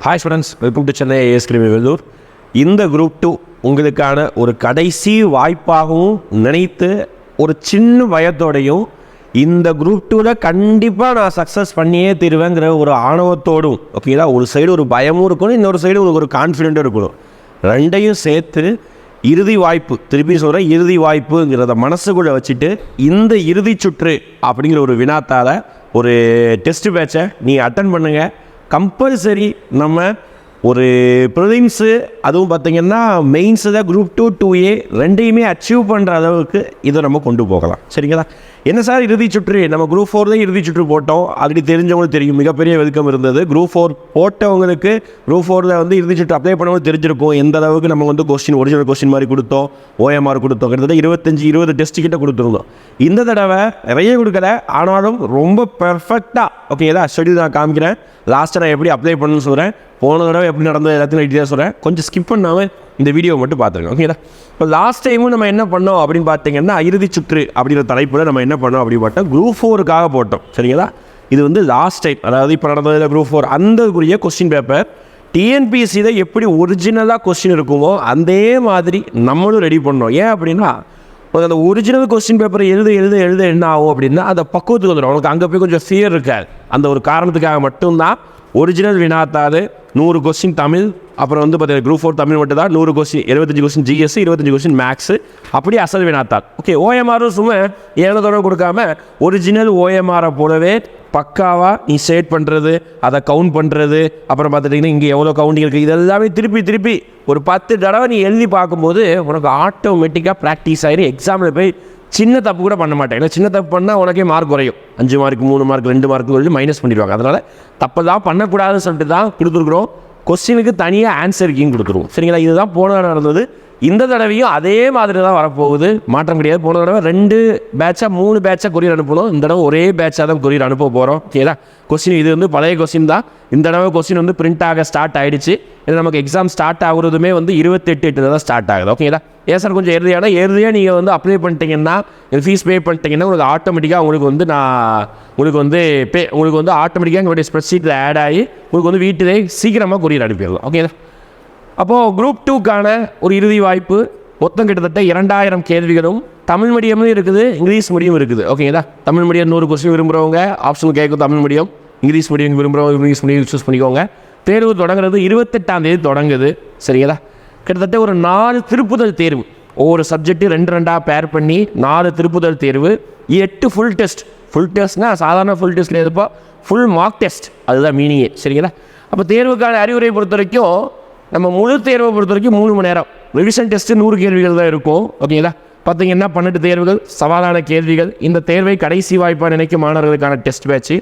Hi students welcome to Chennai A கிருமி வெல்லூர் இந்த group two உங்களுக்கான ஒரு கடைசி வாய்ப்பாகவும் நினைத்து ஒரு சின்ன பயத்தோடையும் இந்த குரூப் டூவில் கண்டிப்பாக நான் சக்ஸஸ் பண்ணியே தருவேங்கிற ஒரு ஆணவத்தோடும் ஓகேங்களா ஒரு சைடு ஒரு பயமும் இருக்கணும் இன்னொரு சைடு உங்களுக்கு ஒரு கான்ஃபிடென்ட்டும் இருக்கணும் ரெண்டையும் சேர்த்து இறுதி வாய்ப்பு திருப்பி சொல்கிறேன் இறுதி வாய்ப்புங்கிறத மனசுக்குள்ளே வச்சுட்டு இந்த இறுதி சுற்று அப்படிங்கிற ஒரு வினாத்தால் ஒரு டெஸ்ட் பேட்சை நீ அட்டன் பண்ணுங்கள் கம்பல்சரி நம்ம ஒரு ப்ரிலிம்ஸு அதுவும் பார்த்தீங்கன்னா மெயின்ஸு தான் குரூப் டூ டூ ஏ ரெண்டையுமே அச்சீவ் பண்ணுற அளவுக்கு இதை நம்ம கொண்டு போகலாம். சரிங்களா? என்ன சார் இறுதி சுற்று? நம்ம குரூப் ஃபோர் தான் இறுதி சுற்று போட்டோம். ஆல்ரெடி தெரிஞ்சவங்களுக்கு தெரியும். மிகப்பெரிய வெல்கம் இருந்தது. குரூப் ஃபோர் போட்டவங்களுக்கு குரூப் ஃபோரில் வந்து இறுதி சுற்று அப்ளை பண்ணவங்க தெரிஞ்சிருக்கும். எந்த அளவுக்கு நம்ம வந்து கொஸ்டின் ஒரிஜினல் கொஸ்டின் மாதிரி கொடுத்தோம். ஓஎம்ஆர் கொடுத்தோம். கிட்டத்தட்ட இருபத்தஞ்சி இருபது டெஸ்ட் கிட்ட கொடுத்துருந்தோம். இந்த தடவை நிறைய கொடுக்கல. ஆனாலும் ரொம்ப பெர்ஃபெக்டாக ஓகே ஏதாவது ஷெடியூல் நான் காமிக்கிறேன். லாஸ்ட்டாக நான் எப்படி அப்ளை பண்ணணும்னு சொல்கிறேன் போன தடவை எப்படி நடந்தது எல்லாத்தையும் டீட்டெயிலாக சொல்கிறேன் கொஞ்சம் ஸ்கிப் பண்ணாமல் இந்த வீடியோ மட்டும் பார்த்துருங்க ஓகேங்களா இப்போ லாஸ்ட் டைமும் நம்ம என்ன பண்ணோம் அப்படின்னு பார்த்தீங்கன்னா இறுதி சுற்று அப்படிங்கிற தலைப்பில் நம்ம என்ன பண்ணோம் அப்படின்னு பார்த்தா குரூப் ஃபோருக்காக போட்டோம் சரிங்களா? இது வந்து லாஸ்ட் டைம் அதாவது இப்போ நடந்ததில் குரூப் ஃபோர் அந்தக்குரிய கொஸ்டின் பேப்பர் டிஎன்பிஎஸ்சியில் எப்படி ஒரிஜினலாக கொஸ்டின் இருக்குமோ அதே மாதிரி நம்மளும் ரெடி பண்ணோம். ஏன் அப்படின்னா அந்த ஒரிஜினல் கொஸ்டின் பேப்பரை எழுத எழுத எழுத என்ன ஆகும் அப்படின்னா அந்த பக்குவத்துக்கு வந்துடும். உனக்கு அங்கே போய் கொஞ்சம் ஃபியர் இருக்காது. அந்த ஒரு காரணத்துக்காக மட்டும்தான் ஒரிஜினல் வினாத்தாது நூறு கொஸ்டின் தமிழ் அப்புறம் வந்து பார்த்தீங்கன்னா குரூப் ஃபோர் தமிழ் மட்டும் தான் நூறு கொஸ்டின் இருபத்தஞ்சி கொஸ்டின் ஜிஎஸ் இருபத்தஞ்சி கொஸ்டின் மேக்ஸ் அப்படியே அசல் வினாத்தாள். ஓகே ஓஎம்ஆரும் சும்மா ஏனதோட கொடுக்காம ஒரிஜினல் ஓஎம்ஆரை போலவே பக்காவாக நீ சேட் பண்ணுறது அதை கவுண்ட் பண்ணுறது அப்புறம் பார்த்துட்டிங்கன்னா இங்கே எவ்வளோ கவுண்டிங் இருக்குது இதெல்லாமே திருப்பி திருப்பி ஒரு பத்து தடவை நீ எழுதி பார்க்கும்போது உனக்கு ஆட்டோமேட்டிக்காக ப்ராக்டிஸ் ஆகிடும் எக்ஸாமில் போய் சின்ன தப்பு கூட பண்ண மாட்டேன். ஏன்னா சின்ன தப்பு பண்ணால் உனக்கே மார்க் குறையும். அஞ்சு மார்க் மூணு மார்க் ரெண்டு மார்க் சொல்லி மைனஸ் பண்ணிடுவாங்க. அதனால் தப்பெல்லாம் பண்ணக்கூடாதுன்னு சொல்லிட்டு தான் கொடுத்துருக்குறோம். கொஸ்டினுக்கு தனியாக ஆன்சர் கீங் கொடுத்துருவோம். சரிங்களா? இதுதான் போன தடவை நடந்தது. இந்த தடவையும் அதே மாதிரி தான் வரப்போகுது. மாற்றம் கிடையாது. போன தடவை ரெண்டு பேட்சாக மூணு பேட்சாக கொரியர் அனுப்பணும் இந்த தடவை ஒரே பேட்சாக தான் கொரியர் அனுப்ப போகிறோம் ஓகேதா கொஸ்டின் இது வந்து பழைய கொஸ்டின் தான். இந்த தடவை கொஸ்டின் வந்து பிரிண்ட் ஆக ஸ்டார்ட் ஆகிடுச்சு இது நமக்கு எக்ஸாம் ஸ்டார்ட் ஆகுறதுமே வந்து இருபத்தெட்டு எட்டு தான் ஸ்டார்ட் ஆகுது. ஓகேதா ஏன் சார் கொஞ்சம் எருதியான ஏறுதியாக நீங்கள் வந்து அப்ளை பண்ணிட்டீங்கன்னா ஃபீஸ் பே பண்ணிட்டீங்கன்னா உங்களுக்கு ஆட்டோமேட்டிக்காக உங்களுக்கு வந்து நான் உங்களுக்கு வந்து பே உங்களுக்கு வந்து ஆட்டோமேட்டிக்காக உங்களுடைய ஸ்ப்ரெட்ஷீட்டில் ஆட் ஆகி உங்களுக்கு வந்து வீட்டிலே சீக்கிரமாக கொரியர் அனுப்பிடலாம் ஓகேதா அப்போது குரூப் டூக்கான ஒரு இறுதி வாய்ப்பு மொத்தம் கிட்டத்தட்ட இரண்டாயிரம் கேள்விகளும் தமிழ் மீடியமும் இருக்குது இங்கிலீஷ் மீடியம் இருக்குது. ஓகேங்களா தமிழ் மீடியம் நூறு கொஸ்டின் விரும்புகிறவங்க ஆப்ஷன் கேட்கும் தமிழ் மீடியம் இங்கிலீஷ் மீடியம் விரும்புகிறவங்க இங்கிலீஷ் மீடியம் சூஸ் பண்ணிக்கோங்க. தேர்வு தொடங்குறது இருபத்தெட்டாம் தேதி தொடங்குது. சரிங்களா கிட்டத்தட்ட ஒரு நாலு திருப்புதல் தேர்வு. ஒவ்வொரு சப்ஜெக்ட்டு ரெண்டு ரெண்டாக பேர் பண்ணி நாலு திருப்புதல் தேர்வு. எட்டு ஃபுல் டெஸ்ட் ஃபுல் டெஸ்ட்னால் சாதாரண ஃபுல் டெஸ்ட்டில் இருப்போ ஃபுல் மார்க் டெஸ்ட் அதுதான் மீனிங்கே சரிங்களா? அப்போ தேர்வுக்கான அறிவுரை பொறுத்த வரைக்கும் நம்ம முழு தேர்வை பொறுத்த வரைக்கும் மூணு மணி நேரம். ரிவிஷன் டெஸ்ட்டு நூறு கேள்விகள் தான் இருக்கும். ஓகேங்களா பார்த்தீங்கன்னா பன்னெண்டு தேர்வுகள் சவாலான கேள்விகள். இந்த தேர்வை கடைசி வாய்ப்பாக நினைக்கும் மாணவர்களுக்கான டெஸ்ட் பேட்ச்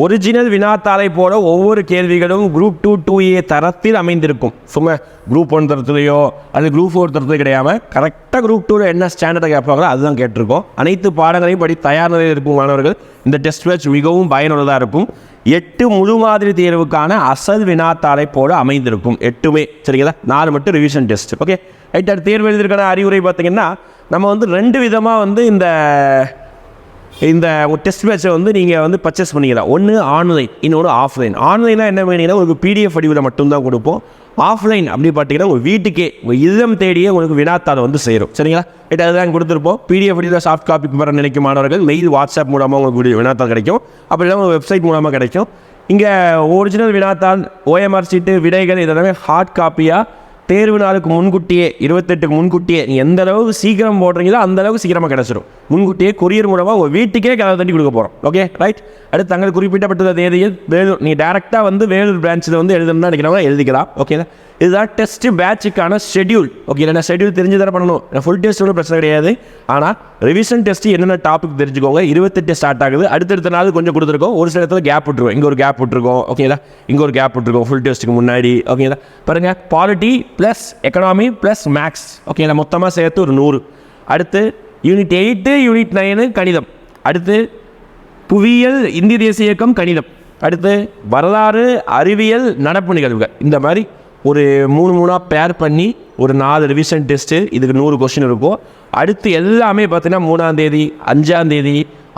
ஒரிஜினல் வினாத்தாளை போல ஒவ்வொரு கேள்விகளும் குரூப் டூ டூ ஏ தரத்தில் அமைந்திருக்கும். சும்மா குரூப் ஒன் தரத்துலையோ அது குரூப் ஃபோர் தரத்துலையோ கிடையாமல் கரெக்டாக குரூப் டூவில் என்ன ஸ்டாண்டர்டை கேட்பாங்களோ அதுதான் கேட்டிருக்கோம். அனைத்து பாடங்களையும் படி தயார் நிலையில் இருக்கும் மாணவர்கள் இந்த டெஸ்ட் பேட்ச் மிகவும் பயனுள்ளதாக இருக்கும். எட்டு முழு மாதிரி தேர்வுக்கான அசல் வினாத்தாளை போல அமைந்திருக்கும். எட்டுமே. சரிங்களா? நாலு மட்டும் ரிவிஷன் டெஸ்ட் ஓகே ரைட் அடுத்த தேர்வு எழுதியிருக்கான அறிவுரை பார்த்தீங்கன்னா நம்ம வந்து ரெண்டு விதமாக வந்து இந்த இந்த டெஸ்ட் பேட்சை வந்து நீங்கள் வந்து பர்ச்சேஸ் பண்ணிக்கலாம் ஒன்று ஆன்லைன் இன்னொன்று ஆஃப்லைன் ஆன்லைனாக என்ன வேணுங்கன்னா உங்களுக்கு பிடிஎஃப் வடிவில் மட்டும்தான் கொடுப்போம். ஆஃப்லைன் அப்படி பார்த்தீங்கன்னா உங்கள் வீட்டுக்கே உங்கள் இல்லம் தேடியே உங்களுக்கு வினாத்தாளை வந்து சேரும். சரிங்களா? ரைட் அதுதான் கொடுத்துருப்போம். பிடிஎஃப் வடிவில் சாஃப்ட் காப்பி வர நினைக்கும் மாணவர்கள் மெயில் வாட்ஸ்அப் மூலமாக உங்களுக்கு வினாத்தாள் கிடைக்கும். அப்படி இல்லாமல் வெப்சைட் மூலமாக கிடைக்கும். இங்கே ஒரிஜினல் வினாத்தாள் ஓஎம்ஆர் சீட்டு விடைகள் இதெல்லாமே ஹார்ட் காப்பியாக தேர்வு நாளுக்கு முன்கூட்டியே இருபத்தெட்டுக்கு முன்கூட்டியே நீ எந்த அளவுக்கு சீக்கிரம் போடுறீங்களோ அந்த அளவுக்கு சீக்கிரமாக கிடச்சிடும் முன்கூட்டியே கொரியர் மூலமாக உங்கள் வீட்டுக்கே கதவை தட்டி கொடுக்க போகிறோம் ஓகே ரைட் அடுத்து தங்கள் குறிப்பிட்டப்பட்ட தேதியில் வேலூர் நீ டேரெக்டாக வந்து வேலூர் பிரான்ச்சில் வந்து எழுதணும்னு நினைக்கிறவங்க எழுதிக்கலாம். ஓகே இதுதான் டெஸ்ட் பேட்சுக்கான ஷெட்யூல் ஓகே நான் ஷெட்யூல் தெரிஞ்சு தர பண்ணணும். ஃபுல் டெஸ்ட் ஒன்றும் பிரச்சனை கிடையாது. ஆனால் ரிவிஷன் டெஸ்ட் என்னென்ன டாபிக் தெரிஞ்சுக்கோங்க. இருபத்தெட்டு ஸ்டார்ட் ஆகுது. அடுத்தடுத்த நாள் கொஞ்சம் கொடுத்துருக்கோம். ஒரு சில இடத்துல கேப் விட்டுருவோம். இங்கே ஒரு கேப் விட்டுருக்கோம். ஓகேதா இங்கே ஒரு கேப் விட்டுருக்கோம். ஃபுல் டெஸ்ட்டுக்கு முன்னாடி. ஓகேதா பாருங்கள் polity plus economy plus maths ஓகேங்களா மொத்தமாக சேர்த்து ஒரு நூறு. அடுத்து யூனிட் எயிட்டு யூனிட் நைனு கணிதம். அடுத்து புவியியல் இந்திய தேசிய இயக்கம் கணிதம். அடுத்து வரலாறு அறிவியல் நடப்பு நிகழ்வுகள். இந்த மாதிரி ஒரு மூணு மூணாக பேர் பண்ணி ஒரு நாலு ரிவிஷன் டெஸ்ட்டு இதுக்கு நூறு கொஷின் இருக்கும். அடுத்து எல்லாமே பார்த்தீங்கன்னா மூணாம் தேதி அஞ்சாம் தேதி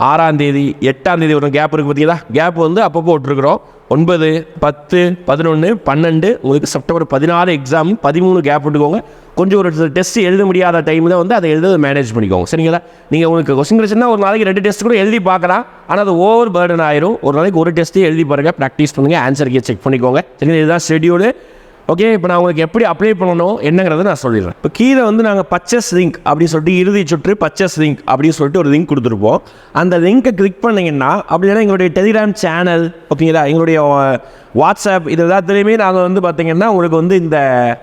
ஆறாம் தேதி எட்டாம் தேதி ஒரு கேப் இருக்குது பார்த்தீங்களா? கேப் வந்து அப்பப்போ விட்டுருக்குறோம். ஒன்பது பத்து பதினொன்று பன்னெண்டு உங்களுக்கு செப்டம்பர் பதினாறு எக்ஸாம் பதிமூணு கேப் விட்டுக்கோங்க. கொஞ்சம் ஒரு டெஸ்ட் எழுத முடியாத டைமில் வந்து அதை எழுத மேனேஜ் பண்ணிக்கோங்க. சரிங்களா? நீங்கள் உங்களுக்கு கொஸ்டின் பிரச்சனை ஒரு நாளைக்கு ரெண்டு டெஸ்ட் கூட எழுதி பார்க்கலாம். ஆனால் அது ஓவர் பேர்டன் ஆயிரும். ஒரு நாளைக்கு ஒரு டெஸ்ட்டே எழுதி பாருங்கள் ப்ராக்டிஸ் பண்ணுங்கள் ஆன்சர் கே செக் பண்ணிக்கோங்க. சரிங்களா? இதுதான் ஷெடியூலு ஓகே இப்போ நான் உங்களுக்கு எப்படி அப்ளை பண்ணணும் என்னங்கிறத நான் சொல்லிடுறேன். இப்போ கீழே வந்து நாங்கள் பச்சஸ் லிங்க் அப்படின்னு சொல்லிட்டு இறுதி சுற்று பச்சஸ் லிங்க் அப்படின்னு சொல்லிட்டு ஒரு லிங்க் கொடுத்துருப்போம். அந்த லிங்க்கை கிளிக் பண்ணிங்கன்னா அப்படி இல்லைன்னா எங்களுடைய டெலிகிராம் சேனல் ஓகேங்களா எங்களுடைய வாட்ஸ்அப் இது எல்லாத்துலேயுமே நாங்கள் வந்து பார்த்தீங்கன்னா உங்களுக்கு வந்து இந்த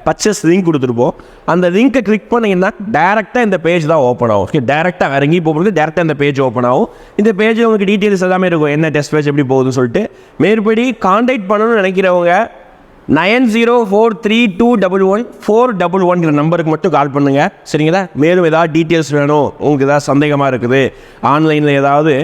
பர்ச்சஸ் லிங்க் கொடுத்துருப்போம். அந்த லிங்க்கை கிளிக் பண்ணிங்கன்னா டேரெக்டாக இந்த பேஜ் தான் ஓப்பன் ஆகும். ஓகே டேரெக்டாக இறங்கி போகிறது டேரெக்டாக இந்த பேஜ் ஓப்பன் ஆகும். இந்த பேஜில் உங்களுக்கு டீட்டெயில்ஸ் எல்லாமே இருக்கும். என்ன டெஸ்ட் பேஜ் எப்படி போகுதுன்னு சொல்லிட்டு. மேற்படி கான்டாக்ட் பண்ணணும்னு நினைக்கிறவங்க nine zero four three two double one four double ஒன்கிற நம்பருக்கு மட்டும் கால் பண்ணுங்கள் சரிங்களா? மேலும் ஏதாவது டீட்டெயில்ஸ் வேணும் உங்களுக்கு ஏதாவது சந்தேகமாக இருக்குது ஆன்லைனில் ஏதாவது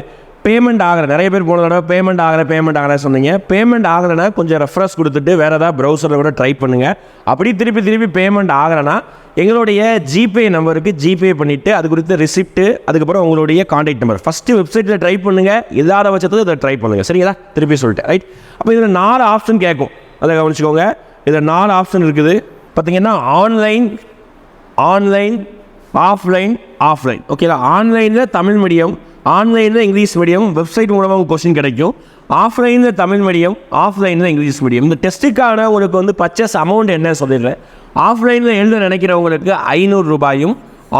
பேமெண்ட் ஆகிற நிறைய பேர் போன தடவை பேமெண்ட் ஆகிற பேமெண்ட் ஆகிற சொன்னீங்க. பேமெண்ட் ஆகலைன்னா கொஞ்சம் ரெஃபரன்ஸ் கொடுத்துட்டு வேறு ஏதாவது ப்ரௌசரில் கூட ட்ரை பண்ணுங்கள் அப்படி திருப்பி திருப்பி பேமெண்ட் ஆகலைன்னா எங்களுடைய ஜிபே நம்பருக்கு ஜிபே பண்ணிவிட்டு அது குறித்த ரிசிப்ட்டு அதுக்கப்புறம் உங்களுடைய காண்டாக்ட் நம்பர் ஃபஸ்ட்டு வெப்சைட்டில் ட்ரை பண்ணுங்கள் இல்லாத பட்சத்தில் இதை ட்ரை பண்ணுங்கள் சரிங்களா? திருப்பி சொல்லிட்டு ரைட் அப்போ இதில் நாலு ஆப்ஷன் கேட்கும். அதை கவனிச்சுக்கோங்க. இதில் நாலு ஆப்ஷன் இருக்குது. பார்த்தீங்கன்னா ஆன்லைன் ஆன்லைன் ஆஃப்லைன் ஆஃப்லைன் ஓகேங்களா ஆன்லைனில் தமிழ் மீடியம் ஆன்லைனில் இங்கிலீஷ் மீடியம் வெப்சைட் மூலமாக கொஸ்டின் கிடைக்கும். ஆஃப்லைனில் தமிழ் மீடியம் ஆஃப்லைனில் இங்கிலீஷ் மீடியம் இந்த டெஸ்ட்டுக்கான உங்களுக்கு வந்து பர்ச்சேஸ் அமௌண்ட் என்ன சொல்லிடுறேன். ஆஃப்லைனில் எழுத நினைக்கிறவங்களுக்கு ஐநூறு ரூபாயும்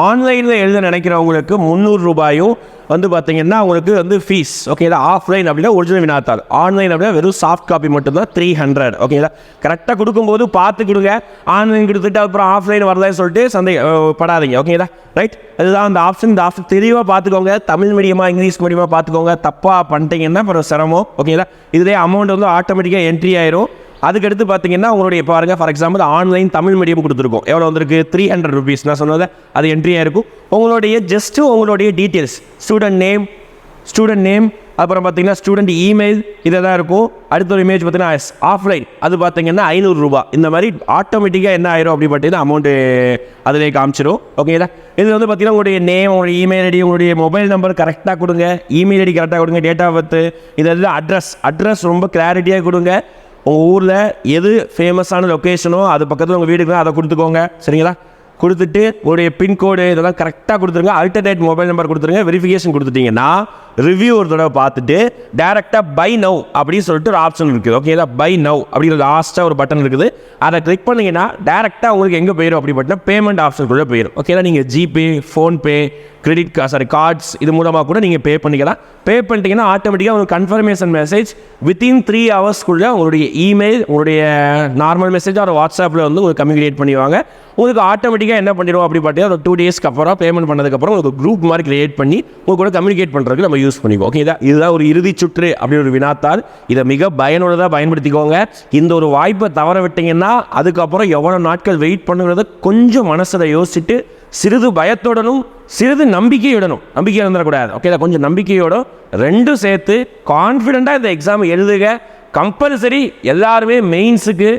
ஆன்லைனில் எழுத நினைக்கிறவங்களுக்கு முந்நூறு ரூபாயும் வந்து பார்த்திங்கன்னா அவங்களுக்கு வந்து ஃபீஸ் ஓகேங்களா ஆஃப்லைன் அப்படின்னா ஒரிஜினல் வினாத்தாள். ஆன்லைன் அப்படின்னா வெறும் சாஃப்ட் காப்பி மட்டும்தான் த்ரீ ஹண்ட்ரட் ஓகேங்களா கரெக்டாக கொடுக்கும்போது பார்த்து கொடுங்க. ஆன்லைன் கொடுத்துட்டு அப்புறம் ஆஃப்லைன் வரலன்னு சொல்லிட்டு சந்தேகப்படாதீங்க படாதீங்க ஓகேங்களா ரைட் அதுதான் அந்த ஆப்ஷன் இந்த ஆப்ஷன் தெளிவாக பார்த்துக்கோங்க. தமிழ் மீடியமாக இங்கிலீஷ் மீடியமாக பார்த்துக்கோங்க. தப்பாக பண்ணிட்டீங்கன்னா அப்புறம் சிரமம் ஓகேங்களா இதுலேயே அமௌண்ட் வந்து ஆட்டோமேட்டிக்காக என்ட்ரி ஆயிரும். அதுக்கடுத்து பார்த்தீங்கன்னா உங்களுடைய பாருங்க for example online Tamil medium கொடுத்துருக்கோம். எவ்வளோ வந்திருக்கு? த்ரீ ஹண்ட்ரட் ருபீஸ் நான் சொன்னது அது என்ட்ரியாக இருக்கும். உங்களுடைய ஜஸ்ட்டு உங்களுடைய details student name student name அப்புறம் பார்த்தீங்கன்னா ஸ்டூடெண்ட் இமெயில் இதை தான் இருக்கும். அடுத்த ஒரு இமேஜ் பார்த்தீங்கன்னா ஆஃப்லைன் அது பார்த்தீங்கன்னா ஐநூறுரூபா இந்த மாதிரி ஆட்டோமேட்டிக்காக என்ன ஆயிரும் அப்படி பார்த்தீங்கன்னா அமௌண்ட்டு அதிலே காமிச்சிடும் ஓகேங்களா இது வந்து பார்த்தீங்கன்னா உங்களுடைய நேம் உங்களுடைய இமெயில் ஐடி உங்களுடைய மொபைல் நம்பர் கரெக்டாக கொடுங்க. இமெயில் ஐடி கரெக்டாக கொடுங்க. டேட் ஆஃப் பர்த் இதெல்லாம் அட்ரஸ் அட்ரஸ் ரொம்ப கிளாரிட்டியாக கொடுங்க. உங்கள் ஊரில் எது ஃபேமஸான லொக்கேஷனோ அது பக்கத்தில் உங்கள் வீடுங்களோ அதை கொடுத்துக்கோங்க. சரிங்களா? கொடுத்துட்டு உங்களுடைய பின்கோடு இதெல்லாம் கரெக்டாக கொடுத்துருங்க. அல்டர்னேட் மொபைல் நம்பர் கொடுத்துருங்க. வெரிஃபிகேஷன் கொடுத்துட்டிங்கன்னா ரிவ்யூ ஒரு தடவை பார்த்துட்டு டேரெக்டாக பை நவ் அப்படின்னு சொல்லிட்டு ஒரு ஆப்ஷன் இருக்குது. ஓகேங்களா பை நவ் அப்படிங்கிற லாஸ்ட்டாக ஒரு பட்டன் இருக்குது. அதை கிளிக் பண்ணிங்கன்னா டேரெக்டாக உங்களுக்கு எங்கே போயிடும் அப்படி பார்த்தீங்கன்னா பேமெண்ட் ஆப்ஷனுக்குள்ளே போயிடும் ஓகேங்களா நீங்கள் GPay PhonePe credit card sorry cards இது மூலமாக கூட நீங்கள் பே பண்ணிக்கலாம். பே பண்ணிட்டீங்கன்னா ஆட்டோமேட்டிக்காக உங்களுக்கு கன்ஃபர்மேஷன் மெசேஜ் வித்தின் த்ரீ ஹவர்ஸ்க்குள்ளே உங்களுடைய இமெயில் உங்களுடைய நார்மல் மெசேஜ் ஒரு வாட்ஸ்அப்பில் வந்து உங்களுக்கு கம்யூனிகேட் பண்ணிடுவாங்க. உங்களுக்கு ஆட்டோமேட்டிக்காக என்ன பண்ணிடுவோம் அப்படி பார்த்தீங்கன்னா ஒரு டூ டேஸ்க்கு அப்புறம் பேமெண்ட் பண்ணதுக்கப்புறம் உங்களுக்கு குரூப் மாதிரி கிரியேட் பண்ணி உங்க கூட கம்யூனிகேட் பண்ணுறதுக்கு நம்ம யூஸ் பண்ணிக்கோ. ஓகே இதான் இதுதான் ஒரு இறுதி சுற்று அப்படின்னு ஒரு வினாத்தால் இதை மிக பயனுள்ளதாக பயன்படுத்திக்கோங்க. இந்த ஒரு வாய்ப்பை தவற விட்டீங்கன்னா அதுக்கப்புறம் எவ்வளோ நாட்கள் வெயிட் பண்ணுங்கிறத கொஞ்சம் மனசில் யோசிச்சுட்டு சிறிது பயத்துடனும் சிறிது நம்பிக்கையுடனும் நம்பிக்கை இருந்துடக்கூடாது ஓகே கொஞ்சம் நம்பிக்கையோட ரெண்டும் சேர்த்து கான்ஃபிடெண்ட்டாக இந்த எக்ஸாம் எழுதுக. கம்பல்சரி எல்லாருமே மெயின்ஸுக்கு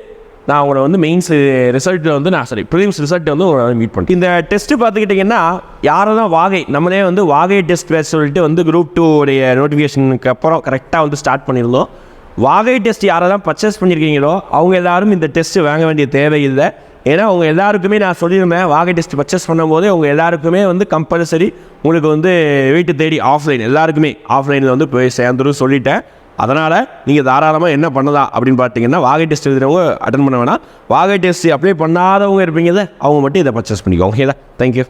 நான் உங்களை வந்து மெயின்ஸ் ரிசல்ட்டில் வந்து நான் சரி ப்ரிலிம்ஸ் ரிசல்ட்டை வந்து உங்களை மீட் பண்ணுறேன் இந்த டெஸ்ட்டு பார்த்துக்கிட்டிங்கன்னா யாரை தான் வாகை நம்மளே வந்து வாகை டெஸ்ட் பேச சொல்லிட்டு வந்து குரூப் டூ உடைய நோட்டிஃபிகேஷனுக்கு அப்புறம் கரெக்டாக வந்து ஸ்டார்ட் பண்ணியிருந்தோம். வாகை டெஸ்ட் யாரை தான் பர்ச்சேஸ் பண்ணியிருக்கீங்களோ அவங்க எல்லாரும் இந்த டெஸ்ட்டு வாங்க வேண்டிய தேவையில்லை. ஏன்னா அவங்க எல்லாருக்குமே நான் சொல்லியிருந்தேன் வாகை டெஸ்ட் பர்ச்சேஸ் பண்ணும்போது அவங்க எல்லாருக்குமே வந்து கம்பல்சரி உங்களுக்கு வந்து வீட்டு தேடி ஆஃப்லைன் எல்லாருக்குமே ஆஃப்லைனில் வந்து போய் சேர்ந்துரும் சொல்லிட்டேன். அதனால் நீங்கள் தாராளமாக என்ன பண்ணலாம் அப்படின்னு பார்த்தீங்கன்னா வாகை டெஸ்ட் எழுதுறவங்க அட்டன் பண்ண வேணாம். வாகை டெஸ்ட் அப்ளை பண்ணாதவங்க இருப்பீங்கல்ல அவங்க மட்டும் இதை பர்ச்சேஸ் பண்ணிக்கோங்க. ஓகேதா தேங்க்யூ